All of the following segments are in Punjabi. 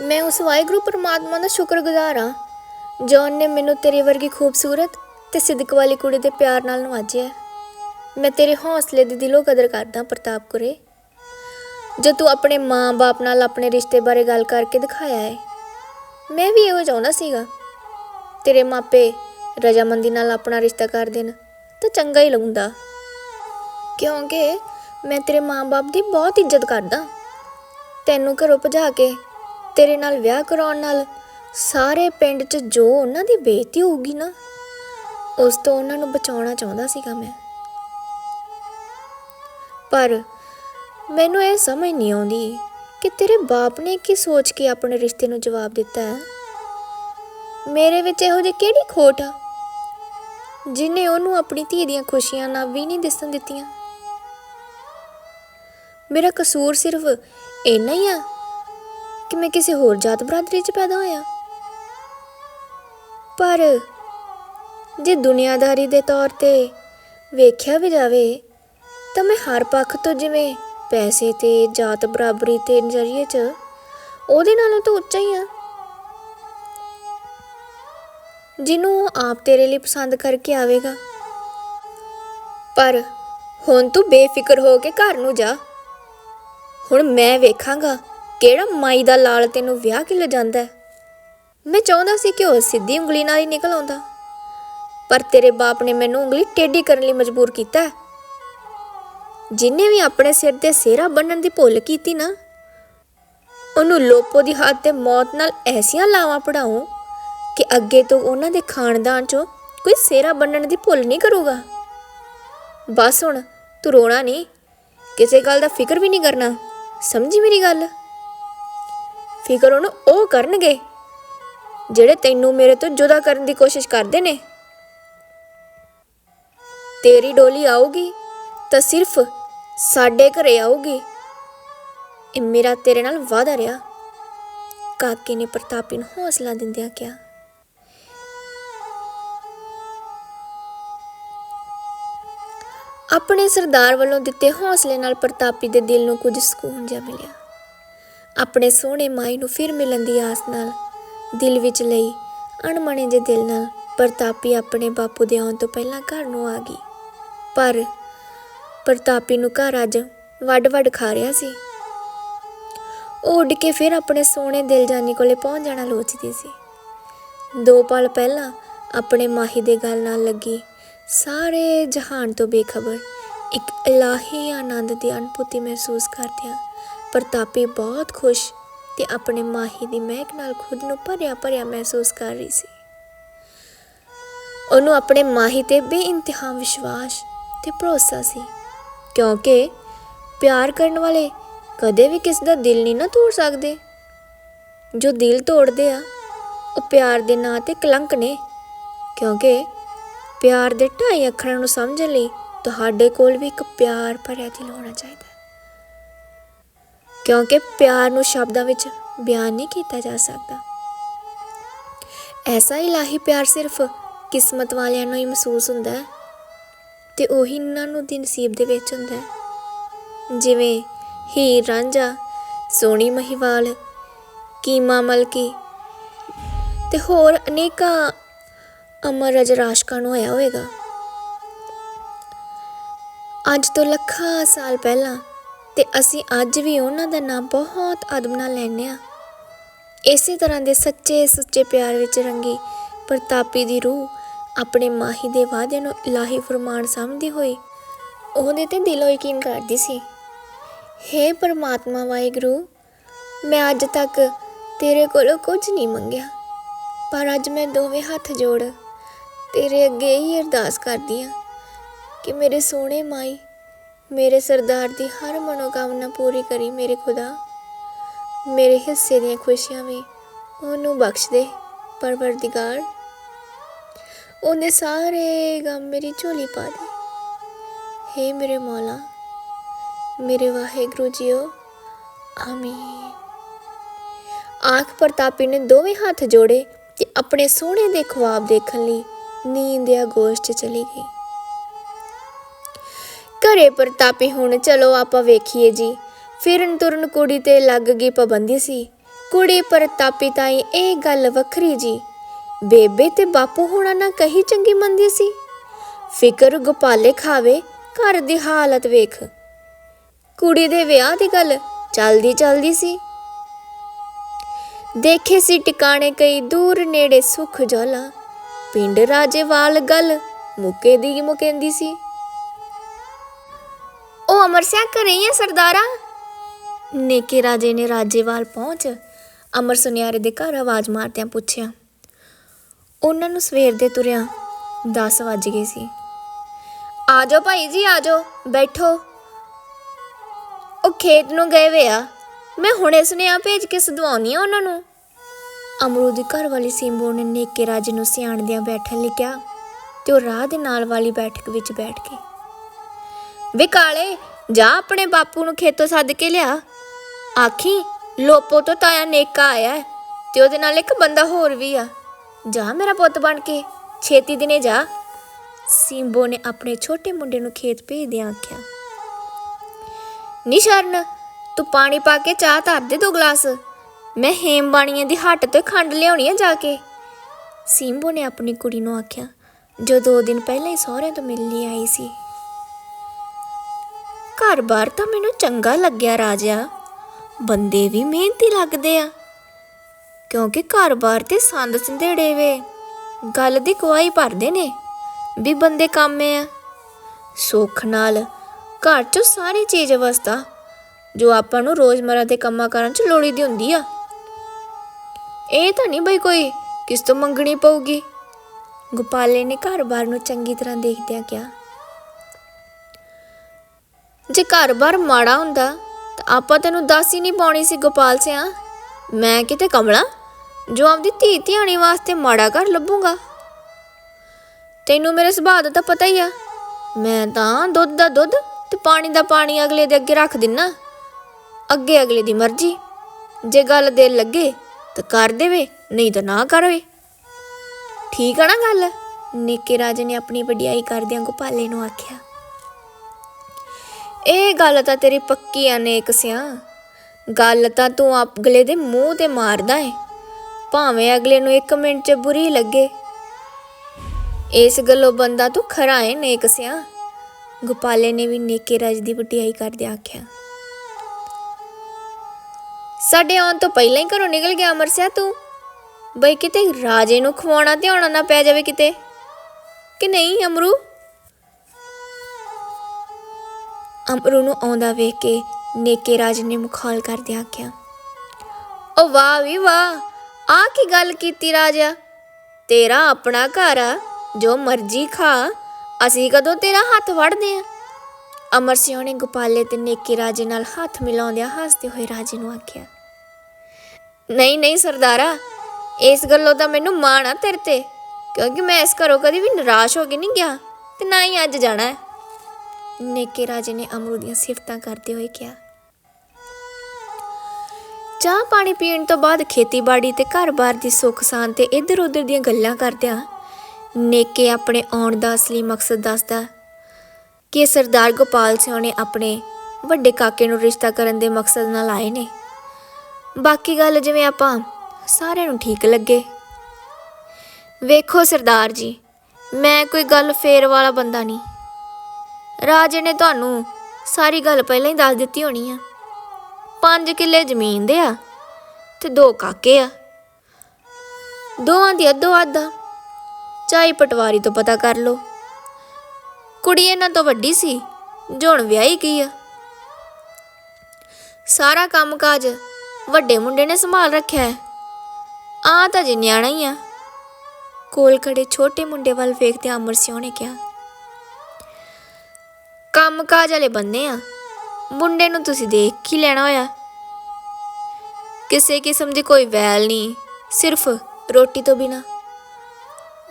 ਮੈਂ ਉਸ ਵਾਹਿਗੁਰੂ ਪਰਮਾਤਮਾ ਦਾ ਸ਼ੁਕਰਗੁਜ਼ਾਰ ਹਾਂ। ਜੋ ਨੇ ਮੈਨੂੰ ਤੇਰੇ ਵਰਗੀ ਖੂਬਸੂਰਤ ਤੇ ਸਿੱਧਕ ਵਾਲੀ ਕੁੜੀ ਦੇ ਪਿਆਰ ਨਾਲ ਨਵਾਜਿਆ ਮੈਂ ਤੇਰੇ ਹੌਸਲੇ ਦੀ ਦਿਲੋਂ ਕਦਰ ਕਰਦਾ ਪ੍ਰਤਾਪ ਕੁਰੇ। ਜੋ ਤੂੰ ਆਪਣੇ ਮਾਂ-ਬਾਪ ਨਾਲ ਆਪਣੇ ਰਿਸ਼ਤੇ ਬਾਰੇ ਗੱਲ ਕਰਕੇ ਦਿਖਾਇਆ ਹੈ, ਮੈਂ ਵੀ ਇਹੋ ਚਾਹੁੰਦਾ ਸੀਗਾ। ਤੇਰੇ ਮਾਪੇ ਰਜਾਮੰਦੀ ਨਾਲ ਆਪਣਾ ਰਿਸ਼ਤਾ ਕਰ ਦੇਣ ਤਾਂ ਚੰਗਾ ਹੀ ਲੱਗਦਾ। ਕਿਉਂਕਿ ਮੈਂ ਤੇਰੇ ਮਾਂ-ਬਾਪ ਦੀ ਬਹੁਤ ਇੱਜ਼ਤ ਕਰਦਾ। ਤੈਨੂੰ ਘਰੋਂ ਭਜਾ ਕੇ ਤੇਰੇ ਨਾਲ ਵਿਆਹ ਕਰਾਉਣ ਨਾਲ ਸਾਰੇ ਪਿੰਡ 'ਚ ਜੋ ਉਹਨਾਂ ਦੀ ਬੇਇੱਜ਼ਤੀ ਹੋਊਗੀ ਨਾ, ਉਸ ਤੋਂ ਉਹਨਾਂ ਨੂੰ ਬਚਾਉਣਾ ਚਾਹੁੰਦਾ ਸੀਗਾ ਮੈਂ। ਪਰ ਮੈਨੂੰ ਇਹ ਸਮਝ ਨਹੀਂ ਆਉਂਦੀ ਕਿ ਤੇਰੇ ਬਾਪ ਨੇ ਕੀ ਸੋਚ ਕੇ ਆਪਣੇ ਰਿਸ਼ਤੇ ਨੂੰ ਜਵਾਬ ਦਿੱਤਾ ਹੈ। ਮੇਰੇ ਵਿੱਚ ਇਹੋ ਜਿਹੀ ਕਿਹੜੀ ਖੋਟ ਆ ਜਿਨੇ ਉਹਨੂੰ ਆਪਣੀ ਧੀ ਦੀਆਂ ਖੁਸ਼ੀਆਂ ਨਾਲ ਵੀ ਨਹੀਂ ਦਿਸਣ ਦਿੱਤੀਆਂ? ਮੇਰਾ ਕਸੂਰ ਸਿਰਫ ਇੰਨਾ ਹੀ ਆ ਕਿ ਮੈਂ ਕਿਸੇ ਹੋਰ ਜਾਤ ਬਰਾਦਰੀ 'ਚ ਪੈਦਾ ਹੋਇਆ। ਪਰ ਜੇ ਦੁਨੀਆਦਾਰੀ ਦੇ ਤੌਰ ਤੇ ਵੇਖਿਆ ਵੀ ਜਾਵੇ, ਤਾਂ ਮੈਂ ਹਰ ਪੱਖ ਤੋਂ ਜਿਵੇਂ ਪੈਸੇ ਤੇ ਜਾਤ ਬਰਾਬਰੀ ਤੇ ਨਜ਼ਰੀਏ 'ਚ, ਉਹਦੇ ਨਾਲੋਂ ਤਾਂ ਉੱਚਾ ਹੀ ਆ। ਜਿਹਨੂੰ ਆਪ ਤੇਰੇ ਲਈ ਪਸੰਦ ਕਰਕੇ ਆਵੇਗਾ। ਪਰ ਹੁਣ ਤੂੰ ਬੇਫਿਕਰ ਹੋ ਕੇ ਘਰ ਨੂੰ ਜਾ। ਹੁਣ ਮੈਂ ਵੇਖਾਂਗਾ ਕਿਹੜਾ ਮਾਈ ਦਾ ਲਾਲ ਤੈਨੂੰ ਵਿਆਹ ਕੇ ਲੈ ਮੈਂ ਚਾਹੁੰਦਾ ਸੀ ਕਿ ਉਹ ਸਿੱਧੀ ਉਂਗਲੀ ਨਾਲ ਹੀ ਨਿਕਲ ਆਉਂਦਾ। ਪਰ ਤੇਰੇ ਬਾਪ ਨੇ ਮੈਨੂੰ ਉਂਗਲੀ ਟੇਢੀ ਕਰਨ ਲਈ ਮਜਬੂਰ ਕੀਤਾ ਹੈ। ਜਿਨੇ ਵੀ ਆਪਣੇ ਸਿਰ ਤੇ ਸਿਹਰਾ ਬੰਨਣ ਦੀ ਭੁੱਲ ਕੀਤੀ ਨਾ, ਉਹਨੂੰ ਲੋਪੋ ਦੀ ਹੱਥ ਤੇ ਮੌਤ ਨਾਲ ਐਸੀਆਂ ਲਾਵਾਂ ਪੜਾਉ ਕਿ ਅੱਗੇ ਤੋਂ ਉਹਨਾਂ ਦੇ ਖਾਨਦਾਨ ਚੋਂ ਕੋਈ ਸਿਹਰਾ ਬੰਨਣ ਦੀ ਭੁੱਲ ਨਹੀਂ ਕਰੂਗਾ। ਬਸ ਹੁਣ ਤੂੰ ਰੋਣਾ ਨਹੀਂ, ਕਿਸੇ ਗੱਲ ਦਾ ਫਿਕਰ ਵੀ ਨਹੀਂ ਕਰਨਾ, ਸਮਝੀ ਮੇਰੀ ਗੱਲ? ਫਿਕਰ ਉਹਨੂੰ ਉਹ ਕਰਨਗੇ, ਜਿਹੜੇ ਤੈਨੂੰ ਮੇਰੇ ਤੋਂ ਜੁਦਾ ਕਰਨ ਦੀ ਕੋਸ਼ਿਸ਼ ਕਰਦੇ ਨੇ। ਤੇਰੀ ਡੋਲੀ ਆਊਗੀ ਤਾਂ ਸਿਰਫ ਸਾਡੇ ਘਰੇ ਆਊਗੀ। ਇਹ ਮੇਰਾ ਤੇਰੇ ਨਾਲ ਵਾਅਦਾ ਰਿਹਾ। ਕਾਕੇ ਨੇ ਪ੍ਰਤਾਪੀ ਨੂੰ ਹੌਸਲਾ ਦਿੰਦਿਆਂ ਕਿਹਾ, ਆਪਣੇ ਸਰਦਾਰ ਵੱਲੋਂ ਦਿੱਤੇ ਹੌਸਲੇ ਨਾਲ ਪ੍ਰਤਾਪੀ ਦੇ ਦਿਲ ਨੂੰ ਕੁਝ ਸਕੂਨ ਜਿਹਾ ਮਿਲਿਆ। ਆਪਣੇ ਸੋਹਣੇ ਮਾਈ ਨੂੰ ਫਿਰ ਮਿਲਣ ਦੀ ਆਸ ਨਾਲ, ਦਿਲ ਵਿੱਚ ਲਈ ਅਣਮਣੇ ਜਿਹੇ ਦਿਲ ਨਾਲ ਪ੍ਰਤਾਪੀ ਆਪਣੇ ਬਾਪੂ ਦੇ ਆਉਣ ਤੋਂ ਪਹਿਲਾਂ ਘਰ ਨੂੰ ਆ ਗਈ। ਪਰ ਪ੍ਰਤਾਪੀ ਨੂੰ ਘਰ ਅੱਜ ਵੱਡ-ਵੱਡ ਖਾ ਰਿਹਾ ਸੀ। ਉਹ ਉੱਡ ਕੇ ਫਿਰ ਆਪਣੇ ਸੋਹਣੇ ਦਿਲ ਜਾਨੀ ਕੋਲੇ ਪਹੁੰਚ ਜਾਣਾ ਲੋਚਦੀ ਸੀ। ਦੋ ਪਲ ਪਹਿਲਾਂ ਆਪਣੇ ਮਾਹੀ ਦੇ ਗੱਲ ਨਾਲ ਲੱਗੀ ਸਾਰੇ ਜਹਾਨ ਤੋਂ ਬੇਖਬਰ, ਇੱਕ ਇਲਾਹੀ ਆਨੰਦ ਦੀ ਅਨੁਭੂਤੀ ਮਹਿਸੂਸ ਕਰਦਿਆਂ ਪ੍ਰਤਾਪੀ ਬਹੁਤ ਖੁਸ਼ ਤੇ ਆਪਣੇ ਮਾਹੀ ਦੀ ਮਹਿਕ ਨਾਲ ਖੁਦ ਨੂੰ ਭਰਿਆ ਭਰਿਆ ਮਹਿਸੂਸ ਕਰ ਰਹੀ ਸੀ। ਉਹਨੂੰ ਆਪਣੇ ਮਾਹੀ ਤੇ ਬੇਇੰਤਹਾ ਵਿਸ਼ਵਾਸ ਤੇ ਭਰੋਸਾ ਸੀ, ਕਿਉਂਕਿ ਪਿਆਰ ਕਰਨ ਵਾਲੇ ਕਦੇ ਵੀ ਕਿਸ ਦਾ ਦਿਲ ਨਹੀਂ ਨਾ ਤੋੜ ਸਕਦੇ। ਜੋ ਦਿਲ ਤੋੜਦੇ ਆ, ਉਹ ਪਿਆਰ ਦੇ ਨਾਂ ਤੇ ਕਲੰਕ ਨੇ, ਕਿਉਂਕਿ ਪਿਆਰ ਦੇ ਢਾਈ ਅੱਖਰਾਂ ਨੂੰ ਸਮਝਣ ਲਈ ਤੁਹਾਡੇ ਕੋਲ ਵੀ ਇੱਕ ਪਿਆਰ ਭਰਿਆ ਦਿਲ ਹੋਣਾ ਚਾਹੀਦਾ। ਕਿਉਂਕਿ ਪਿਆਰ ਨੂੰ ਸ਼ਬਦਾਂ ਵਿੱਚ ਬਿਆਨ ਨਹੀਂ ਕੀਤਾ ਜਾ ਸਕਦਾ। ਐਸਾ ਇਲਾਹੀ ਪਿਆਰ ਸਿਰਫ ਕਿਸਮਤ ਵਾਲਿਆਂ ਨੂੰ ਹੀ ਮਹਿਸੂਸ ਹੁੰਦਾ ਹੈ ਤੇ ਉਹੀ ਇਹਨਾਂ ਨੂੰ ਦੀ ਨਸੀਬ ਦੇ ਵਿੱਚ ਹੁੰਦਾ ਹੈ। ਜਿਵੇਂ ਹੀਰ, ਰਾਂਝਾ, ਸੋਹਣੀ ਮਹੀਵਾਲ, ਕੀਮਾ ਮਲਕੀ ਤੇ ਹੋਰ ਅਨੇਕਾਂ ਅਮਰ ਅਜ ਰਾਸ਼ਕਾਂ ਨੂੰ ਹੋਇਆ ਹੋਵੇਗਾ। ਅੱਜ ਤੋਂ ਲੱਖਾਂ ਸਾਲ ਪਹਿਲਾਂ ਤੇ ਅਸੀਂ ਅੱਜ ਵੀ ਉਹਨਾਂ ਦਾ ਨਾਮ ਬਹੁਤ ਅਦਬ ਨਾਲ ਲੈਂਦੇ ਆ ਇਸੇ ਤਰ੍ਹਾਂ ਦੇ ਸੱਚੇ, ਸੁੱਚੇ ਪਿਆਰ ਵਿੱਚ ਰੰਗੀ ਪ੍ਰਤਾਪੀ ਦੀ ਰੂਹ ਆਪਣੇ ਮਾਹੀ ਦੇ ਵਾਅਦੇ ਨੂੰ ਇਲਾਹੀ ਫਰਮਾਨ ਸਮਝਦੀ ਹੋਈ ਉਹਦੇ ਤੇ ਦਿਲੋਂ ਯਕੀਨ ਕਰਦੀ ਸੀ। ਹੇ ਪਰਮਾਤਮਾ ਵਾਹਿਗੁਰੂ, ਮੈਂ ਅੱਜ ਤੱਕ ਤੇਰੇ ਕੋਲੋਂ ਕੁਝ ਨਹੀਂ ਮੰਗਿਆ, ਪਰ ਅੱਜ ਮੈਂ ਦੋਵੇਂ ਹੱਥ ਜੋੜ ਤੇਰੇ ਅੱਗੇ ਹੀ ਅਰਦਾਸ ਕਰਦੀ ਹਾਂ ਕਿ ਮੇਰੇ ਸੋਹਣੇ ਮਾਈ ਮੇਰੇ ਸਰਦਾਰ ਦੀ ਹਰ ਮਨੋਕਾਮਨਾ ਪੂਰੀ ਕਰੀ ਮੇਰੇ ਖੁਦਾ। ਮੇਰੇ ਹਿੱਸੇ ਦੀਆਂ ਖੁਸ਼ੀਆਂ ਵੀ ਉਹਨੂੰ ਬਖਸ਼ ਦੇ, ਪਰਵਰਦੀਗਾਰ। ਉਹਨੇ ਸਾਰੇ ਗਮ ਮੇਰੀ ਝੋਲੀ ਪਾ ਦੇ। ਹੇ ਮੇਰੇ ਮੌਲਾ, ਮੇਰੇ ਵਾਹਿਗੁਰੂ ਜੀਓ, ਆਮੀਨ। ਆਖ ਪ੍ਰਤਾਪੀ ਨੇ ਦੋਵੇਂ ਹੱਥ ਜੋੜੇ ਤੇ ਆਪਣੇ ਸੋਹਣੇ ਦੇ ਖੁਆਬ ਦੇਖਣ ਲਈ ਨੀਂਦ ਆ ਗੋਸ਼ 'ਚ ਚਲੀ ਗਈ। ਘਰੇ ਪ੍ਰਤਾਪੀ ਹੁਣ, ਚਲੋ ਆਪਾਂ ਵੇਖੀਏ ਜੀ। ਫਿਰਨ ਤੁਰਨ ਕੁੜੀ ਤੇ ਲੱਗ ਗਈ ਪਾਬੰਦੀ ਸੀ। ਕੁੜੀ ਪ੍ਰਤਾਪੀ ਤਾਈ ਇਹ ਗੱਲ ਵੱਖਰੀ ਜੀ। ਬੇਬੇ ਤੇ ਬਾਪੂ ਹੋਣਾ ਨਾ ਕਹੀ ਚੰਗੀ ਮੰਦੀ ਸੀ। ਫਿਕਰ ਗੋਪਾਲੇ ਖਾਵੇ, ਘਰ ਦੀ ਹਾਲਤ ਵੇਖ। ਕੁੜੀ ਦੇ ਵਿਆਹ ਦੀ ਗੱਲ ਚਲਦੀ ਚਲਦੀ ਸੀ। ਦੇਖੇ ਸੀ ਟਿਕਾਣੇ ਕਈ ਦੂਰ ਨੇੜੇ ਸੁਖ ਜੋਲਾ। ਪਿੰਡ ਰਾਜੇਵਾਲ ਗੱਲ ਮੁਕੇ ਦੀ ਮੁਕੇਂਦੀ ਸੀ। ਉਹ ਅਮਰ ਸਿਆ ਘਰੇ ਹੀ ਹੈ ਸਰਦਾਰਾ? ਨੇਕੇ ਰਾਜੇ ਨੇ ਰਾਜੇਵਾਲ ਪਹੁੰਚ, ਅਮਰ ਸੁਨਿਆਰੇ ਦੇ ਘਰ ਆਵਾਜ਼ ਮਾਰਦਿਆਂ ਪੁੱਛਿਆ, ਉਹਨਾਂ ਨੂੰ ਸਵੇਰ ਦੇ ਤੁਰਿਆ 10 ਵੱਜ ਗਏ ਸੀ। ਆ ਜਾਓ ਭਾਈ ਜੀ ਆ ਜਾਓ ਬੈਠੋ। ਉਹ ਖੇਤ ਨੂੰ ਗਏ ਵੇ ਆ। ਮੈਂ ਹੁਣੇ ਸੁਨੇਹਾ ਭੇਜ ਕੇ ਸਦਵਾਉਣੀ ਆ ਉਹਨਾਂ ਨੂੰ। ਅਮਰੂ ਦੀ ਘਰ ਵਾਲੀ ਸਿੰਬੋ ਨੇ ਨੇਕੇ ਰਾਜੇ ਨੂੰ ਸਿਆਣਦਿਆਂ ਬੈਠਣ ਲਈ ਕਿਹਾ ਤੇ ਉਹ ਰਾਹ ਦੇ ਨਾਲ ਵਾਲੀ ਬੈਠਕ ਵਿੱਚ ਬੈਠ ਗਏ ਵੇ ਕਾਲੇ, ਜਾ ਆਪਣੇ ਬਾਪੂ ਨੂੰ ਖੇਤੋਂ ਸੱਦ ਕੇ ਲਿਆ। ਆਖੀ, ਲੋਪੋ ਤੋਂ ਤਾਇਆ ਨੇਕਾ ਆਇਆ ਹੈ ਤੇ ਉਹਦੇ ਨਾਲ ਇੱਕ ਬੰਦਾ ਹੋਰ ਵੀ ਆ। ਜਾ ਮੇਰਾ ਪੁੱਤ ਬਣ ਕੇ, ਛੇਤੀ ਦਿਨੇ ਜਾ। ਸਿੰਬੋ ਨੇ ਆਪਣੇ ਛੋਟੇ ਮੁੰਡੇ ਨੂੰ ਖੇਤ ਭੇਜਦਿਆਂ ਆਖਿਆ ਨਿਸ਼ਰਨ ਤੂੰ ਪਾਣੀ ਪਾ ਕੇ ਚਾਹ ਧਰ ਦੇ ਦੋ ਗਲਾਸ। ਮੈਂ ਹੇਮ ਬਾਣੀਆਂ ਦੀ ਹੱਟ ਤੋਂ ਖੰਡ ਲਿਆਉਣੀ ਆ ਜਾ ਕੇ। ਸਿੰਬੋ ਨੇ ਆਪਣੀ ਕੁੜੀ ਨੂੰ ਆਖਿਆ ਜੋ ਦੋ ਦਿਨ ਪਹਿਲਾਂ ਹੀ ਸਹੁਰਿਆਂ ਤੋਂ ਮਿਲ ਲਈ ਆਈ ਸੀ। ਘਰ-ਬਾਰ ਤਾਂ ਮੈਨੂੰ ਚੰਗਾ ਲੱਗਿਆ, ਰਾਜਾ। ਬੰਦੇ ਵੀ ਮਿਹਨਤੀ ਲੱਗਦੇ ਆ। ਕਿਉਂਕਿ ਘਰ-ਬਾਰ ਤੇ ਸੰਦ ਸੰਧੇੜੇ ਵੇ। ਗੱਲ ਦੀ ਗਵਾਹੀ ਭਰਦੇ ਨੇ ਵੀ ਬੰਦੇ ਕਾਮੇ ਆ। ਸੁੱਖ ਨਾਲ ਘਰ 'ਚ ਸਾਰੀ ਚੀਜ਼ ਅਵਸਥਾ ਜੋ ਆਪਾਂ ਨੂੰ ਰੋਜ਼ਮਰਾ ਦੇ ਕੰਮਾਂ ਕਾਰਾਂ 'ਚ ਲੋੜੀਦੀ ਹੁੰਦੀ ਆ। ਇਹ ਤਾਂ ਨਹੀਂ ਬਈ ਕੋਈ ਕਿਸ ਤੋਂ ਮੰਗਣੀ ਪਊਗੀ। ਗੋਪਾਲੇ ਨੇ ਘਰ-ਬਾਰ ਨੂੰ ਚੰਗੀ ਤਰ੍ਹਾਂ ਦੇਖਦਿਆਂ ਕਿਹਾ ਜੇ ਘਰ-ਬਾਰ ਮਾੜਾ ਹੁੰਦਾ, ਤਾਂ ਆਪਾਂ ਤੈਨੂੰ ਦੱਸ ਹੀ ਨਹੀਂ ਪਾਉਣੀ ਸੀ ਗੋਪਾਲ ਸਿਆ। ਮੈਂ ਕਿਤੇ ਕਮਲਾ, ਜੋ ਆਪਦੀ ਧੀ ਧਿਆਣੀ ਵਾਸਤੇ ਮਾੜਾ ਘਰ ਲੱਭੂਗਾ। ਤੈਨੂੰ ਮੇਰੇ ਸੁਭਾਅ ਦਾ ਤਾਂ ਪਤਾ ਹੀ ਆ। ਮੈਂ ਤਾਂ ਦੁੱਧ ਦਾ ਦੁੱਧ ਤੇ ਪਾਣੀ ਦਾ ਪਾਣੀ ਅਗਲੇ ਦੇ ਅੱਗੇ ਰੱਖ ਦਿੰਨਾ। ਅੱਗੇ ਅਗਲੇ ਦੀ ਮਰਜ਼ੀ। ਜੇ ਗੱਲ ਦਿਲ ਲੱਗੇ, ਤਾਂ ਕਰ ਦੇਵੇ, ਨਹੀਂ ਤਾਂ ਨਾ ਕਰਵੇ। ਠੀਕ ਆ ਨਾ ਗੱਲ? ਨਿੱਕੇ ਰਾਜੇ ਨੇ ਆਪਣੀ ਵਡਿਆਈ ਕਰਦਿਆਂ ਗੋਪਾਲੇ ਨੂੰ ਆਖਿਆ। ਇਹ ਗੱਲ ਤਾਂ ਤੇਰੀ ਪੱਕੀ ਆ ਨੇਕ ਸਿਆ। ਗੱਲ ਤਾਂ ਤੂੰ ਅਗਲੇ ਦੇ ਮੂੰਹ ਤੇ ਮਾਰਦਾ ਏ। ਭਾਵੇਂ ਅਗਲੇ ਨੂੰ ਇੱਕ ਮਿੰਟ 'ਚ ਬੁਰੀ ਲੱਗੇ। ਇਸ ਗੱਲੋਂ ਬੰਦਾ ਤੂੰ ਖਰਾ ਏ ਨੇਕ ਸਿਆ। ਗੋਪਾਲੇ ਨੇ ਵੀ ਨੇਕੇ ਰਾਜ ਦੀ ਵਡਿਆਈ ਕਰਦੇ ਆਖਿਆ। ਸਾਡੇ ਆਉਣ ਤੋਂ ਪਹਿਲਾਂ ਹੀ ਘਰੋਂ ਨਿਕਲ ਗਿਆ ਅਮਰ ਸਿਆ ਤੂੰ। ਬਈ ਕਿਤੇ ਰਾਜੇ ਨੂੰ ਖਵਾਉਣਾ ਧਿਆਉਣਾ ਨਾ ਪੈ ਜਾਵੇ ਕਿਤੇ। ਕਿ ਨਹੀਂ ਅਮਰੂ? ਅਮਰੂ ਨੂੰ ਆਉਂਦਾ ਵੇਖ ਕੇ ਨੇਕੇ ਰਾਜ ਨੇ ਮੁਖਾਲ ਕਰਦੇ ਆਖਿਆ, ਓ ਵਾਹ ਵੀ ਵਾਹ, ਆ ਕੀ ਗੱਲ ਕੀਤੀ ਰਾਜਾ? ਤੇਰਾ ਆਪਣਾ ਘਰ ਆ, ਜੋ ਮਰਜ਼ੀ ਖਾ, ਅਸੀਂ ਕਦੋਂ ਤੇਰਾ ਹੱਥ ਵੜਦੇ ਆ? ਅਮਰ ਸਿਉ ਨੇ ਗੋਪਾਲੇ ਤੇ ਨੇਕੇ ਰਾਜੇ ਨਾਲ ਹੱਥ ਮਿਲਾਉਂਦਿਆਂ ਹੱਸਦੇ ਹੋਏ ਰਾਜੇ ਨੂੰ ਆਖਿਆ, ਨਹੀਂ ਨਹੀਂ ਸਰਦਾਰਾ, ਇਸ ਗੱਲੋਂ ਤਾਂ ਮੈਨੂੰ ਮਾਣ ਆ ਤੇਰੇ ਤੇ, ਕਿਉਂਕਿ ਮੈਂ ਇਸ ਘਰੋਂ ਕਦੀ ਵੀ ਨਿਰਾਸ਼ ਹੋ ਕੇ ਨਹੀਂ ਗਿਆ ਤੇ ਨਾ ਹੀ ਅੱਜ ਜਾਣਾ ਹੈ। ਨੇਕੇ ਰਾਜੇ ਨੇ ਅਮਰੂ ਦੀਆਂ ਸਿਫਤਾਂ ਕਰਦੇ ਹੋਏ ਕਿਹਾ, ਚਾਹ ਪਾਣੀ ਪੀਣ ਤੋਂ ਬਾਅਦ ਖੇਤੀਬਾੜੀ ਤੇ ਘਰ-ਬਾਰ ਦੀ ਸੁੱਖ ਸਾਂਦ ਤੇ ਇੱਧਰ-ਉੱਧਰ ਦੀਆਂ ਗੱਲਾਂ ਕਰਦਿਆਂ ਨੇਕੇ ਆਪਣੇ ਆਉਣ ਦਾ ਅਸਲੀ ਮਕਸਦ ਦੱਸਦਾ, ਕਿ ਸਰਦਾਰ ਗੋਪਾਲ ਸਿੰਘ ਨੇ ਆਪਣੇ ਵੱਡੇ ਕਾਕੇ ਨੂੰ ਰਿਸ਼ਤਾ ਕਰਨ ਦੇ ਮਕਸਦ ਨਾਲ ਆਏ ਨੇ। ਬਾਕੀ ਗੱਲ ਜਿਵੇਂ ਆਪਾਂ ਸਾਰਿਆਂ ਨੂੰ ਠੀਕ ਲੱਗੇ। ਵੇਖੋ ਸਰਦਾਰ ਜੀ, ਮੈਂ ਕੋਈ ਗੱਲ ਫੇਰ ਵਾਲਾ ਬੰਦਾ ਨਹੀਂ। ਰਾਜੇ ਨੇ ਤੁਹਾਨੂੰ ਸਾਰੀ ਗੱਲ ਪਹਿਲਾਂ ਹੀ ਦੱਸ ਦਿੱਤੀ ਹੋਣੀ ਆ। ਪੰਜ ਕਿੱਲੇ ਜ਼ਮੀਨ ਦੇ ਆ ਤੇ ਦੋ ਕਾਕੇ ਆ। ਦੋਵਾਂ ਦੀ ਅੱਧੋ ਅੱਧਾ ਚਾਹੇ ਪਟਵਾਰੀ ਤੋਂ ਪਤਾ ਕਰ ਲਓ। ਕੁੜੀ ਇਹਨਾਂ ਤੋਂ ਵੱਡੀ ਸੀ, ਜੋ ਹੁਣ ਵਿਆਹੀ ਗਈ ਆ। ਸਾਰਾ ਕੰਮਕਾਜ ਵੱਡੇ ਮੁੰਡੇ ਨੇ ਸੰਭਾਲ ਰੱਖਿਆ ਹੈ। ਆ ਤਾਂ ਜੀ ਨਿਆਣਾ ਹੀ ਆ। ਕੋਲ ਖੜੇ ਛੋਟੇ ਮੁੰਡੇ ਵੱਲ ਵੇਖਦੇ ਅਮਰ ਸਿਉ ਨੇ ਕਿਹਾ ਕੰਮ ਕਾਜ ਵਾਲੇ ਬੰਦੇ ਆ। ਮੁੰਡੇ ਨੂੰ ਤੁਸੀਂ ਦੇਖ ਹੀ ਲੈਣਾ ਹੋਇਆ? ਕਿਸੇ ਕਿਸਮ ਦੀ ਕੋਈ ਵੈਲ ਨਹੀਂ, ਸਿਰਫ ਰੋਟੀ ਤੋਂ ਬਿਨਾ।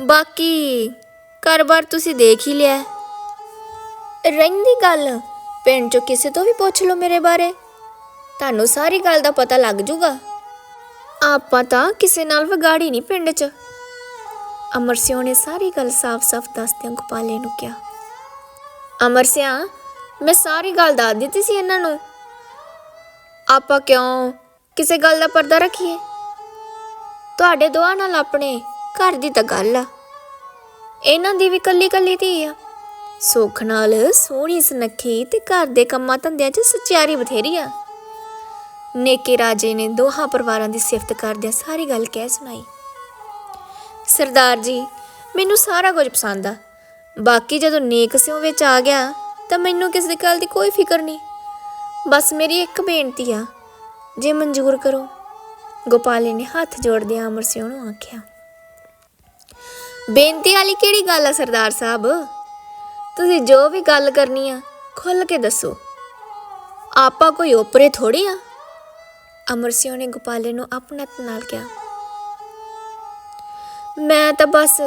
ਬਾਕੀ ਘਰ-ਬਾਰ ਤੁਸੀਂ ਦੇਖ ਹੀ ਲਿਆ। ਰਹਿੰਦੀ ਗੱਲ ਪਿੰਡ ਚੋਂ ਕਿਸੇ ਤੋਂ ਵੀ ਪੁੱਛ ਲਓ ਮੇਰੇ ਬਾਰੇ। ਤੁਹਾਨੂੰ ਸਾਰੀ ਗੱਲ ਦਾ ਪਤਾ ਲੱਗ ਜੂਗਾ। ਆਪਾਂ ਤਾਂ ਕਿਸੇ ਨਾਲ ਵਿਗਾੜੀ ਨਹੀਂ ਪਿੰਡ 'ਚ। ਅਮਰ ਸਿਉ ਨੇ ਸਾਰੀ ਗੱਲ ਸਾਫ਼-ਸਾਫ਼ ਦੱਸਦਿਆਂ ਗੋਪਾਲੇ ਨੂੰ ਕਿਹਾ। ਅਮਰ ਸਿਆ, ਮੈਂ ਸਾਰੀ ਗੱਲ ਦੱਸ ਦਿੱਤੀ ਸੀ ਇਹਨਾਂ ਨੂੰ। ਆਪਾਂ ਕਿਉਂ ਕਿਸੇ ਗੱਲ ਦਾ ਪਰਦਾ ਰੱਖੀਏ? ਤੁਹਾਡੇ ਦੋਹਾਂ ਨਾਲ ਆਪਣੇ ਘਰ ਦੀ ਤਾਂ ਗੱਲ ਆ। ਇਹਨਾਂ ਦੀ ਵੀ ਕੱਲੀ ਕੱਲੀ ਧੀ ਆ। ਸੁੱਖ ਨਾਲ ਸੋਹਣੀ ਸੁਨੱਖੀ ਤੇ ਘਰ ਦੇ ਕੰਮਾਂ ਧੰਦਿਆਂ 'ਚ ਸਚਿਆਰੀ ਬਥੇਰੀ ਆ। ਨੇਕੇ ਰਾਜੇ ਨੇ ਦੋਹਾਂ ਪਰਿਵਾਰਾਂ ਦੀ ਸਿਫਤ ਕਰਦਿਆਂ ਸਾਰੀ ਗੱਲ ਕਹਿ ਸੁਣਾਈ। ਸਰਦਾਰ ਜੀ, ਮੈਨੂੰ ਸਾਰਾ ਕੁਝ ਪਸੰਦ ਆ। ਬਾਕੀ ਜਦੋਂ ਨੇਕ ਸਿਉ ਵਿੱਚ ਆ ਗਿਆ, ਤਾਂ ਮੈਨੂੰ ਕਿਸੇ ਦੀ ਗੱਲ ਦੀ ਕੋਈ ਫਿਕਰ ਨਹੀਂ। ਬਸ ਮੇਰੀ ਇੱਕ ਬੇਨਤੀ ਆ, ਜੇ ਮਨਜ਼ੂਰ ਕਰੋ, ਗੋਪਾਲੇ ਨੇ ਹੱਥ ਜੋੜਦਿਆਂ ਅਮਰ ਸਿਉ ਨੂੰ ਆਖਿਆ। ਬੇਨਤੀ ਵਾਲੀ ਕਿਹੜੀ ਗੱਲ ਆ ਸਰਦਾਰ ਸਾਹਿਬ? ਤੁਸੀਂ ਜੋ ਵੀ ਗੱਲ ਕਰਨੀ ਆ ਖੁੱਲ ਕੇ ਦੱਸੋ। ਆਪਾਂ ਕੋਈ ਓਪਰੇ ਥੋੜੀ ਆ? ਅਮਰ ਸਿਉ ਨੇ ਗੋਪਾਲੇ ਨੂੰ ਆਪਣਤ ਨਾਲ ਕਿਹਾ। ਮੈਂ ਤਾਂ ਬਸ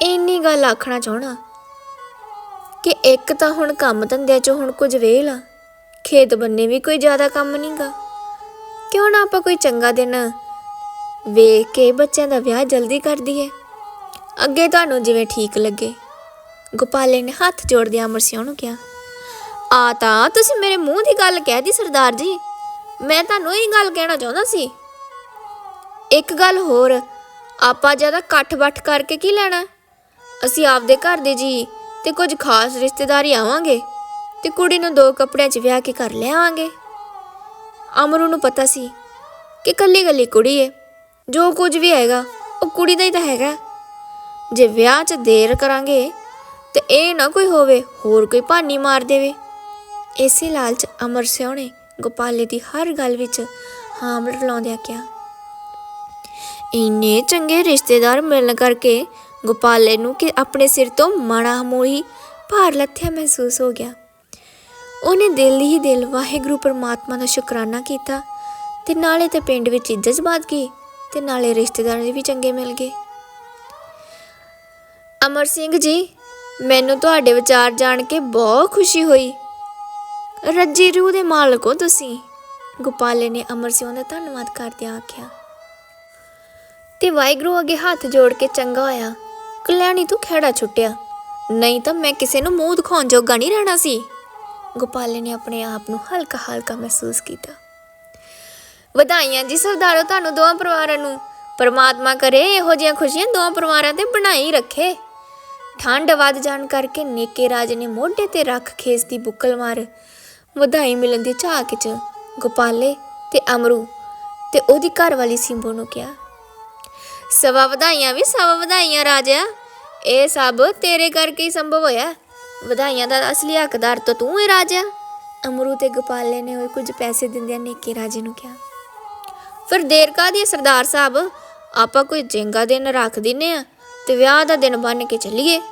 ਇੰਨੀ ਗੱਲ ਆਖਣਾ ਚਾਹਣਾ ਕਿ ਇੱਕ ਤਾਂ ਹੁਣ ਕੰਮ ਧੰਦਿਆਂ 'ਚ ਹੁਣ ਕੁਝ ਵੇਲ ਆ ਖੇਤ ਬੰਨੇ ਵੀ ਕੋਈ ਜ਼ਿਆਦਾ ਕੰਮ ਨਹੀਂਗਾ। ਕਿਉਂ ਨਾ ਆਪਾਂ ਕੋਈ ਚੰਗਾ ਦਿਨ ਵੇਖ ਕੇ ਬੱਚਿਆਂ ਦਾ ਵਿਆਹ ਜਲਦੀ ਕਰ ਦਈਏ। ਅੱਗੇ ਤੁਹਾਨੂੰ ਜਿਵੇਂ ਠੀਕ ਲੱਗੇ। ਗੋਪਾਲੇ ਨੇ ਹੱਥ ਜੋੜਦਿਆਂ ਅਮਰ ਸਿਉ ਨੂੰ ਕਿਹਾ, ਆ ਤਾਂ ਤੁਸੀਂ ਮੇਰੇ ਮੂੰਹ ਦੀ ਗੱਲ ਕਹਿ ਦੀ ਸਰਦਾਰ ਜੀ। ਮੈਂ ਤੁਹਾਨੂੰ ਇਹ ਗੱਲ ਕਹਿਣਾ ਚਾਹੁੰਦਾ ਸੀ। ਇੱਕ ਗੱਲ ਹੋਰ, ਆਪਾਂ ਜ਼ਿਆਦਾ ਇਕੱਠ-ਬੱਠ ਕਰਕੇ ਕੀ ਲੈਣਾ? ਅਸੀਂ ਆਪਦੇ ਘਰ ਦੇ ਜੀ ਤੇ ਕੁਝ ਖਾਸ ਰਿਸ਼ਤੇਦਾਰੀ ਆਵਾਂਗੇ ਤੇ ਕੁੜੀ ਨੂੰ ਦੋ ਕੱਪੜਿਆਂ 'ਚ ਵਿਆਹ ਕੇ ਘਰ ਲੈ ਆਵਾਂਗੇ। ਅਮਰੂ ਨੂੰ ਪਤਾ ਸੀ ਕਿ ਕੱਲੀ-ਕੱਲੀ ਕੁੜੀ ਏ। ਜੋ ਕੁਝ ਵੀ ਹੈਗਾ, ਉਹ ਕੁੜੀ ਦਾ ਹੀ ਤਾਂ ਹੈਗਾ। ਜੇ ਵਿਆਹ 'ਚ ਦੇਰ ਕਰਾਂਗੇ ਤੇ ਇਹ ਨਾ ਕੋਈ ਹੋਵੇ, ਹੋਰ ਕੋਈ ਭਾਨੀ ਮਾਰ ਦੇਵੇ। ਇਸੇ ਲਾਲਚ ਅਮਰ ਸਿਉ ਨੇ ਗੋਪਾਲੇ ਦੀ ਹਰ ਗੱਲ ਵਿੱਚ ਹਾਂ ਲਾਉਂਦਿਆਂ ਕਿਹਾ, ਇੰਨੇ ਚੰਗੇ ਰਿਸ਼ਤੇਦਾਰ ਮਿਲਣ ਕਰਕੇ ਗੋਪਾਲੇ ਨੂੰ ਕਿ ਆਪਣੇ ਸਿਰ ਤੋਂ ਮਾੜਾ ਮੋਹੀ ਭਾਰ ਲੱਥਿਆ ਮਹਿਸੂਸ ਹੋ ਗਿਆ। ਉਹਨੇ ਦਿਲ ਹੀ ਦਿਲ ਵਾਹਿਗੁਰੂ ਪਰਮਾਤਮਾ ਦਾ ਸ਼ੁਕਰਾਨਾ ਕੀਤਾ ਤੇ ਨਾਲੇ ਤੇ ਪਿੰਡ ਵਿੱਚ ਇੱਜ਼ਤ ਬਾਤ ਗਈ ਤੇ ਨਾਲੇ ਰਿਸ਼ਤੇਦਾਰ ਵੀ ਚੰਗੇ ਮਿਲ ਗਏ। ਅਮਰ ਸਿੰਘ ਜੀ, ਮੈਨੂੰ ਤੁਹਾਡੇ ਵਿਚਾਰ ਜਾਣ ਕੇ ਬਹੁਤ ਖੁਸ਼ੀ ਹੋਈ। ਰੱਜੀ ਰੂਹ ਦੇ ਮਾਲਕ ਹੋ ਤੁਸੀਂ। ਗੋਪਾਲੇ ਨੇ ਅਮਰ ਸਿੰਘ ਦਾ ਧੰਨਵਾਦ ਕਰਦਿਆਂ ਆਖਿਆ। ਤੇ ਵਾਹਿਗੁਰੂ ਅੱਗੇ ਹੱਥ ਜੋੜ ਕੇ ਚੰਗਾ ਹੋਇਆ। ਕਲਿਆਣੀ ਤੂੰ ਖੇੜਾ ਛੁੱਟਿਆ। ਨਹੀਂ ਤਾਂ ਮੈਂ ਕਿਸੇ ਨੂੰ ਮੂੰਹ ਦਿਖਾਉਣ ਜੋਗਾ ਨਹੀਂ ਰਹਿਣਾ ਸੀ। ਗੋਪਾਲੇ ਨੇ ਆਪਣੇ ਆਪ ਨੂੰ ਹਲਕਾ ਹਲਕਾ ਮਹਿਸੂਸ ਕੀਤਾ। ਵਧਾਈਆਂ ਜੀ ਸਰਦਾਰੋ ਤੁਹਾਨੂੰ ਦੋਵਾਂ ਪਰਿਵਾਰਾਂ ਨੂੰ। ਪਰਮਾਤਮਾ ਕਰੇ ਇਹੋ ਜਿਹੀਆਂ ਖੁਸ਼ੀਆਂ ਦੋਵਾਂ ਪਰਿਵਾਰਾਂ ਤੇ ਬਣਾਈ ਰੱਖੇ। ਠੰਡ ਵੱਧ ਜਾਣ ਕਰਕੇ ਨੇਕੇ ਰਾਜ ਨੇ ਮੋਢੇ ਤੇ ਰੱਖ ਖੇਸ ਦੀ ਬੁੱਕਲ ਮਾਰ। ਵਧਾਈ ਮਿਲਣ ਦੀ ਝਾਕ 'ਚ ਗੋਪਾਲੇ ਤੇ ਅਮਰੂ ਤੇ ਉਹਦੀ ਘਰ ਵਾਲੀ ਸਿੰਬੋ ਨੂੰ ਕਿਹਾ ਸਵਾ ਵਧਾਈਆਂ ਵੀ, ਸਵਾ ਵਧਾਈਆਂ ਰਾਜਾ ਇਹ ਸਭ ਤੇਰੇ ਕਰਕੇ ਹੀ ਸੰਭਵ ਹੋਇਆ। ਵਧਾਈਆਂ ਦਾ ਅਸਲੀ ਹੱਕਦਾਰ ਤਾਂ ਤੂੰ ਹੈ ਰਾਜਾ ਅਮਰੂ ਤੇ ਗੋਪਾਲੇ ਨੇ ਉਹ ਕੁਝ ਪੈਸੇ ਦਿੰਦਿਆਂ ਨੇਕੇ ਰਾਜੇ ਨੂੰ ਕਿਹਾ। ਫਿਰ ਦੇਰ ਕਾਦੀ ਸਰਦਾਰ ਸਾਹਿਬ? ਆਪਾਂ ਕੋਈ ਚੰਗਾ ਦਿਨ ਰੱਖ ਦਿੰਨੇ ਆ ਤੇ ਵਿਆਹ ਦਾ ਦਿਨ ਬਣ ਕੇ ਚੱਲੀਏ।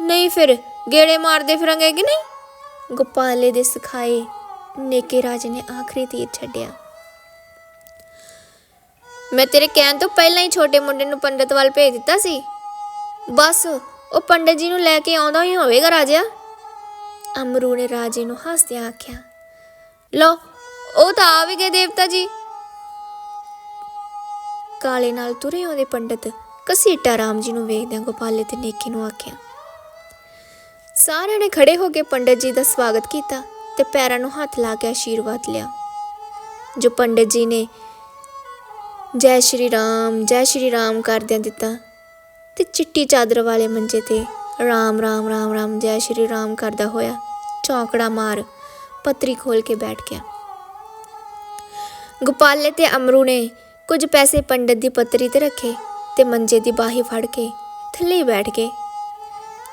ਨਹੀਂ ਫਿਰ, ਗੇੜੇ ਮਾਰਦੇ ਫਿਰਾਂਗੇ ਕਿ ਨਹੀਂ? ਗੋਪਾਲੇ ਦੇ ਸਿਖਾਏ ਨੇਕੇ ਰਾਜੇ ਨੇ ਆਖਰੀ ਤੀਰ ਛੱਡਿਆ। ਮੈਂ ਤੇਰੇ ਕਹਿਣ ਤੋਂ ਪਹਿਲਾਂ ਹੀ ਛੋਟੇ ਮੁੰਡੇ ਨੂੰ ਪੰਡਤ ਵੱਲ ਭੇਜ ਦਿੱਤਾ ਸੀ। ਬਸ, ਉਹ ਪੰਡਤ ਜੀ ਨੂੰ ਲੈ ਕੇ ਆਉਂਦਾ ਹੀ ਹੋਵੇਗਾ ਰਾਜਾ ਅਮਰੂ ਨੇ ਰਾਜੇ ਨੂੰ ਹੱਸਦਿਆਂ ਆਖਿਆ ਲੋ ਉਹ ਤਾਂ ਆ ਵੀ ਗਏ ਦੇਵਤਾ ਜੀ। ਕਾਲੇ ਨਾਲ ਤੁਰੇ ਆਉਂਦੇ ਪੰਡਤ ਕਸੀਟਾ ਰਾਮ ਜੀ ਨੂੰ ਵੇਖਦਿਆਂ ਗੋਪਾਲੇ ਤੇ ਨੇਕੀ ਨੂੰ ਆਖਿਆ, ਸਾਰਿਆਂ ਨੇ ਖੜੇ ਹੋ ਕੇ ਪੰਡਤ ਜੀ ਦਾ ਸਵਾਗਤ ਕੀਤਾ ਤੇ ਪੈਰਾਂ ਨੂੰ ਹੱਥ ਲਾ ਕੇ ਆਸ਼ੀਰਵਾਦ ਲਿਆ। ਜੋ ਪੰਡਤ ਜੀ ਨੇ ਜੈ ਸ਼੍ਰੀ ਰਾਮ, ਜੈ ਸ਼੍ਰੀ ਰਾਮ ਕਰਦਿਆਂ ਦਿੱਤਾ। ਤੇ ਚਿੱਟੀ ਚਾਦਰ ਵਾਲੇ ਮੰਜੇ ਤੇ ਰਾਮ ਰਾਮ ਰਾਮ ਰਾਮ, ਜੈ ਸ਼੍ਰੀ ਰਾਮ ਕਰਦਾ ਹੋਇਆ ਚੌਂਕੜਾ ਮਾਰ ਪੱਤਰੀ ਖੋਲ ਕੇ ਬੈਠ ਗਿਆ। ਗੋਪਾਲੇ ਤੇ ਅਮਰੂ ਨੇ ਕੁਝ ਪੈਸੇ ਪੰਡਤ ਦੀ ਪੱਤਰੀ ਤੇ ਰੱਖੇ ਤੇ ਮੰਜੇ ਦੀ ਬਾਹੀ ਫੜ ਕੇ ਥੱਲੇ ਬੈਠ ਗਏ।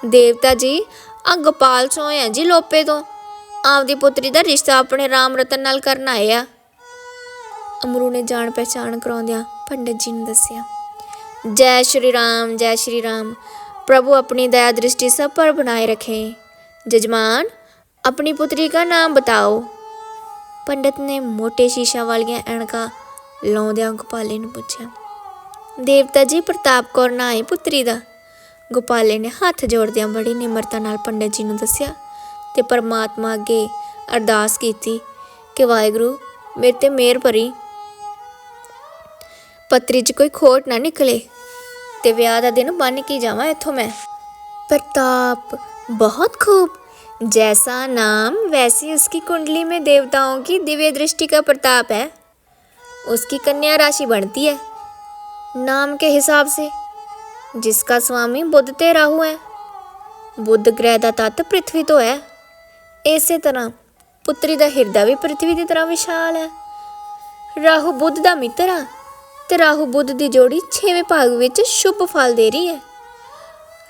ਦੇਵਤਾ ਜੀ ਆ ਗੋਪਾਲ ਚੋਂ ਸੋਇਆ ਜੀ, ਲੋਪੇ ਤੋਂ। ਆਪਦੀ ਪੁੱਤਰੀ ਦਾ ਰਿਸ਼ਤਾ ਆਪਣੇ ਰਾਮ ਰਤਨ ਨਾਲ ਕਰਨ ਆਏ ਆ। ਅਮਰੂ ਨੇ ਜਾਣ ਪਛਾਣ ਕਰਾਉਂਦਿਆਂ ਪੰਡਤ ਜੀ ਨੂੰ ਦੱਸਿਆ, ਜੈ ਸ਼੍ਰੀ ਰਾਮ, ਜੈ ਸ਼੍ਰੀ ਰਾਮ, ਪ੍ਰਭੂ ਆਪਣੀ ਦਇਆ ਦ੍ਰਿਸ਼ਟੀ ਸਭ ਪਰ ਬਣਾਏ ਰੱਖੇ। ਜਜਮਾਨ, ਆਪਣੀ ਪੁੱਤਰੀ ਦਾ ਨਾਮ ਬਤਾਓ। ਪੰਡਤ ਨੇ ਮੋਟੇ ਸ਼ੀਸ਼ਾ ਵਾਲੀਆਂ ਐਣਕਾਂ ਲਾਉਂਦਿਆਂ ਗੋਪਾਲੇ ਨੂੰ ਪੁੱਛਿਆ, ਦੇਵਤਾ ਜੀ, ਪ੍ਰਤਾਪ ਕੌਰ ਨਾਂ ਹੈ ਪੁੱਤਰੀ ਦਾ? ਗੋਪਾਲੇ ਨੇ ਹੱਥ ਜੋੜਦਿਆਂ ਬੜੀ ਨਿਮਰਤਾ ਨਾਲ ਪੰਡਤ ਜੀ ਨੂੰ ਦੱਸਿਆ ਤੇ ਪਰਮਾਤਮਾ ਅੱਗੇ ਅਰਦਾਸ ਕੀਤੀ ਕਿ, ਵਾਹਿਗੁਰੂ, ਮੇਰੇ ਤੇ ਮਿਹਰ ਭਰੀ ਪੱਤਰੀ 'ਚ ਕੋਈ ਖੋਟ ਨਾ ਨਿਕਲੇ ਤੇ ਵਿਆਹ ਦਾ ਦਿਨ ਬਣ ਕੇ ਜਾਵਾਂ ਇੱਥੋਂ ਮੈਂ प्रताप बहुत खूब जैसा नाम वैसी उसकी कुंडली में देवताओं की दिव्य दृष्टि का प्रताप है उसकी कन्या राशि बनती है नाम के हिसाब से जिसका स्वामी बुध ते राहु है बुध ग्रह ਦਾ ਤੱਤ ਪ੍ਰithvi ਤੋਂ ਹੈ ਇਸੇ ਤਰ੍ਹਾਂ ਪੁੱਤਰੀ ਦਾ ਹਿਰਦਾ ਵੀ ਪ੍ਰithvi ਦੀ ਤਰ੍ਹਾਂ ਵਿਸ਼ਾਲ ਹੈ ਰਾਹੂ ਬੁੱਧ ਦਾ ਮਿੱਤਰ ਆ ਤੇ ਰਾਹੂ ਬੁੱਧ ਦੀ ਜੋੜੀ 6ਵੇਂ ਭਾਗ ਵਿੱਚ ਸ਼ੁਭ ਫਲ ਦੇ ਰਹੀ ਹੈ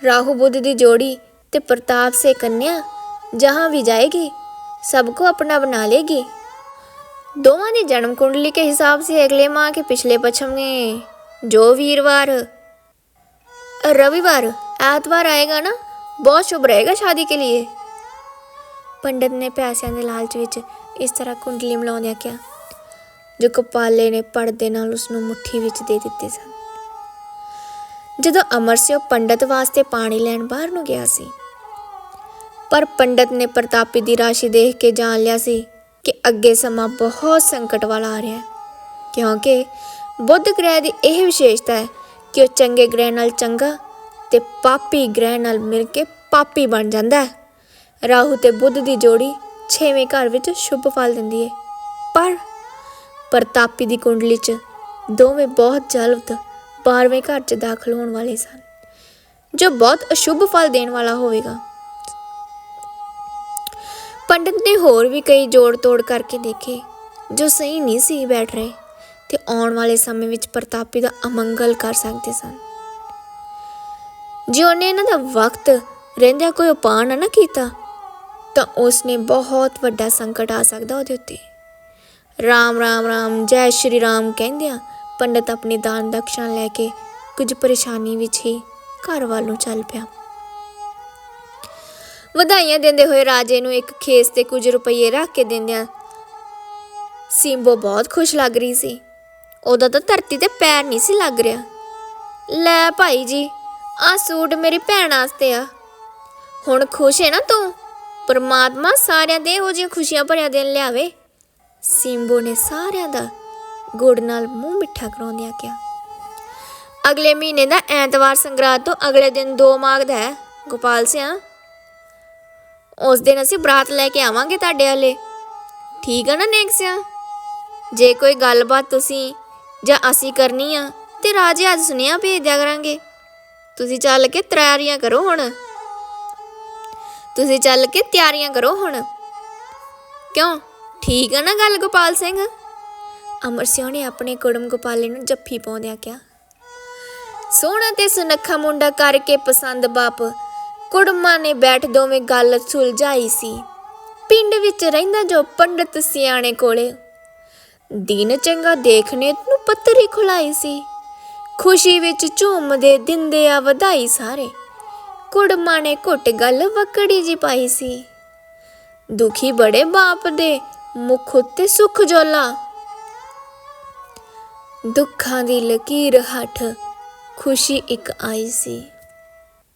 ਰਾਹੂ ਬੁੱਧ ਦੀ जोड़ी ਤੇ ਪ੍ਰਤਾਪ ਸੇ ਕੰਨਿਆ ਜਹਾਂ ਵੀ ਜਾਏਗੀ सबको अपना बना लेगी दोवां ਦੀ जन्म कुंडली के हिसाब से अगले माह के पिछले पश्चिम में जो वीरवार रविवार ਐਤਵਾਰ ਆਏਗਾ ਨਾ ਬਹੁਤ ਸ਼ੁਭ ਰਹੇਗਾ ਸ਼ਾਦੀ ਕੇ लिए ਪੰਡਤ ਨੇ ਪੈਸਿਆਂ ਦੇ ਲਾਲਚ ਵਿੱਚ ਇਸ ਤਰ੍ਹਾਂ ਕੁੰਡਲੀ ਮਿਲਾਉਂਦਿਆਂ ਕਿਹਾ ਜੋ ਕਪਾਲੇ ਨੇ ਪਰਦੇ ਨਾਲ ਉਸ ਨੂੰ ਮੁੱਠੀ ਵਿੱਚ ਦੇ ਦਿੱਤੇ ਸਨ। ਜਦੋਂ ਅਮਰ ਸਿੰਘ ਪੰਡਤ ਵਾਸਤੇ ਪਾਣੀ ਲੈਣ ਬਾਹਰ ਨੂੰ ਗਿਆ ਸੀ, ਪਰ ਪੰਡਤ ਨੇ ਪ੍ਰਤਾਪੀ ਦੀ ਰਾਸ਼ੀ ਦੇਖ ਕੇ ਜਾਣ ਲਿਆ ਸੀ ਕਿ ਅੱਗੇ ਸਮਾਂ ਬਹੁਤ ਸੰਕਟ ਵਾਲਾ ਆ ਰਿਹਾ ਹੈ, ਕਿਉਂਕਿ ਬੁੱਧ ਗ੍ਰਹਿ ਦੀ ਇਹ ਵਿਸ਼ੇਸ਼ਤਾ ਹੈ ਕਿ ਉਹ ਚੰਗੇ ਗ੍ਰਹਿ ਨਾਲ ਚੰਗਾ ਤੇ ਪਾਪੀ ਗ੍ਰਹਿ ਨਾਲ ਮਿਲ ਕੇ ਪਾਪੀ ਬਣ ਜਾਂਦਾ ਹੈ। ਰਾਹੂ ਤੇ ਬੁੱਧ ਦੀ ਜੋੜੀ 6ਵੇਂ ਘਰ ਵਿੱਚ ਸ਼ੁਭ ਫਲ ਦਿੰਦੀ ਹੈ। ਪਰ ਪ੍ਰਤਾਪੀ ਦੀ ਕੁੰਡਲੀ 'ਚ ਦੋਵੇਂ ਬਹੁਤ ਜਲਦ 12ਵੇਂ ਘਰ 'ਚ ਦਾਖਲ ਹੋਣ ਵਾਲੇ ਸਨ, ਜੋ ਬਹੁਤ ਅਸ਼ੁਭ ਫਲ ਦੇਣ ਵਾਲਾ ਹੋਵੇਗਾ। ਪੰਡਤ ਨੇ ਹੋਰ ਵੀ ਕਈ ਜੋੜ ਤੋੜ ਕਰਕੇ ਦੇਖੇ, ਜੋ ਸਹੀ ਨਹੀਂ ਸੀ ਬੈਠ ਰਹੇ ਤੇ ਆਉਣ ਵਾਲੇ ਸਮੇਂ ਵਿੱਚ ਪ੍ਰਤਾਪੀ ਦਾ ਅਮੰਗਲ ਕਰ ਸਕਦੇ ਸਨ। ਜੇ ਉਹਨੇ ਇਹਨਾਂ ਦਾ ਵਕਤ ਰਹਿੰਦਿਆਂ ਕੋਈ ਉਪਾਅ ਨਾ ਕੀਤਾ, ਤਾਂ ਉਸ ਨੇ ਬਹੁਤ ਵੱਡਾ ਸੰਕਟ ਆ ਸਕਦਾ ਉਹਦੇ ਉੱਤੇ। ਰਾਮ ਰਾਮ ਰਾਮ, ਜੈ ਸ਼੍ਰੀ ਰਾਮ ਕਹਿੰਦਿਆਂ ਪੰਡਤ ਆਪਣੀ ਦਾਨ ਦਕਸ਼ਨਾ ਲੈ ਕੇ ਕੁਝ ਪਰੇਸ਼ਾਨੀ ਵਿੱਚ ਹੀ ਘਰ ਵੱਲ ਨੂੰ ਚੱਲ ਪਿਆ। ਵਧਾਈਆਂ ਦਿੰਦੇ ਹੋਏ ਰਾਜੇ ਨੂੰ ਇੱਕ ਖੇਸ ਤੇ ਕੁਝ ਰੁਪਏ ਰੱਖ ਕੇ ਦਿੰਦਿਆਂ ਸਿੰਬੋ ਬਹੁਤ ਖੁਸ਼ ਲੱਗ ਰਹੀ ਸੀ। ਉਹਦਾ ਤਾਂ ਧਰਤੀ ਤੇ ਪੈਰ ਨਹੀਂ ਸੀ ਲੱਗ ਰਿਹਾ। ਲੈ ਭਾਈ ਜੀ ਆ ਸੂਟ ਮੇਰੀ ਭੈਣ ਵਾਸਤੇ ਆ। ਹੁਣ ਖੁਸ਼ ਹੈ ਨਾ ਤੂੰ? ਪਰਮਾਤਮਾ ਸਾਰਿਆਂ ਦੇ ਇਹੋ ਜਿਹੀਆਂ ਖੁਸ਼ੀਆਂ ਭਰਿਆ ਦਿਨ ਲਿਆਵੇ। ਸਿੰਬੋ ਨੇ ਸਾਰਿਆਂ ਦਾ ਗੁੜ ਨਾਲ ਮੂੰਹ ਮਿੱਠਾ ਕਰਾਉਂਦਿਆਂ ਕਿਹਾ, ਅਗਲੇ ਮਹੀਨੇ ਦਾ ਐਤਵਾਰ ਸੰਗਰਾਂਦ ਤੋਂ ਅਗਲੇ ਦਿਨ 2 ਮਾਘ ਦਾ ਹੈ, ਗੋਪਾਲ ਸਿਆ। ਉਸ ਦਿਨ ਅਸੀਂ ਬਰਾਤ ਲੈ ਕੇ ਆਵਾਂਗੇ ਤੁਹਾਡੇ ਹਲੇ ਠੀਕ ਆ ਨਾ ਨੇਕ ਸਿਆ? ਜੇ ਕੋਈ ਗੱਲਬਾਤ ਤੁਸੀਂ ਜਾਂ ਅਸੀਂ ਕਰਨੀ ਆ ਤੇ ਰਾਜੇ ਅੱਜ ਸੁਨੇਹਾ ਭੇਜ ਦਿਆ ਕਰਾਂਗੇ। ਤੁਸੀਂ ਚੱਲ ਕੇ ਤਿਆਰੀਆਂ ਕਰੋ ਹੁਣ। ਤੁਸੀਂ ਚੱਲ ਕੇ ਤਿਆਰੀਆਂ ਕਰੋ ਹੁਣ। ਕਿਉਂ? ਠੀਕ ਹੈ ਨਾ ਗੱਲ, ਗੋਪਾਲ ਸਿੰਘ? ਅਮਰ ਸਿਉ ਨੇ ਆਪਣੇ ਕੁੜਮ ਗੋਪਾਲੇ ਨੂੰ ਜੱਫੀ ਪਾਉਂਦਿਆਂ ਕਿਹਾ, ਸੋਹਣਾ ਤੇ ਸੁਨੱਖਾ ਮੁੰਡਾ ਕਰਕੇ ਪਸੰਦ ਬਾਪ। ਕੁੜਮਾਂ ਨੇ ਬੈਠ ਦੋਵੇਂ ਗੱਲ ਸੁਲਝਾਈ ਸੀ। ਪਿੰਡ ਵਿੱਚ ਰਹਿੰਦਾ ਜੋ ਪੰਡਤ ਸਿਆਣੇ ਕੋਲੇ। ਦਿਨ ਚੰਗਾ ਦੇਖਣੇ ਨੂੰ ਪੱਤਰੀ ਖੁਲਾਈ ਸੀ। ਖੁਸ਼ੀ ਵਿੱਚ ਝੂਮਦੇ ਦਿੰਦੇ ਆ ਵਧਾਈ ਸਾਰੇ। ਕੁੜਮਾਂ ਨੇ ਘੁੱਟ ਗੱਲ ਵਕੜੀ ਜੀ ਪਾਈ ਸੀ। ਦੁਖੀ ਬੜੇ ਬਾਪ ਦੇ ਮੁਖ ਉੱਤੇ ਸੁਖ ਜੋਲਾ। ਦੁੱਖਾਂ ਦੀ ਲਕੀਰ ਹੱਠ ਖੁਸ਼ੀ ਇੱਕ ਆਈ ਸੀ।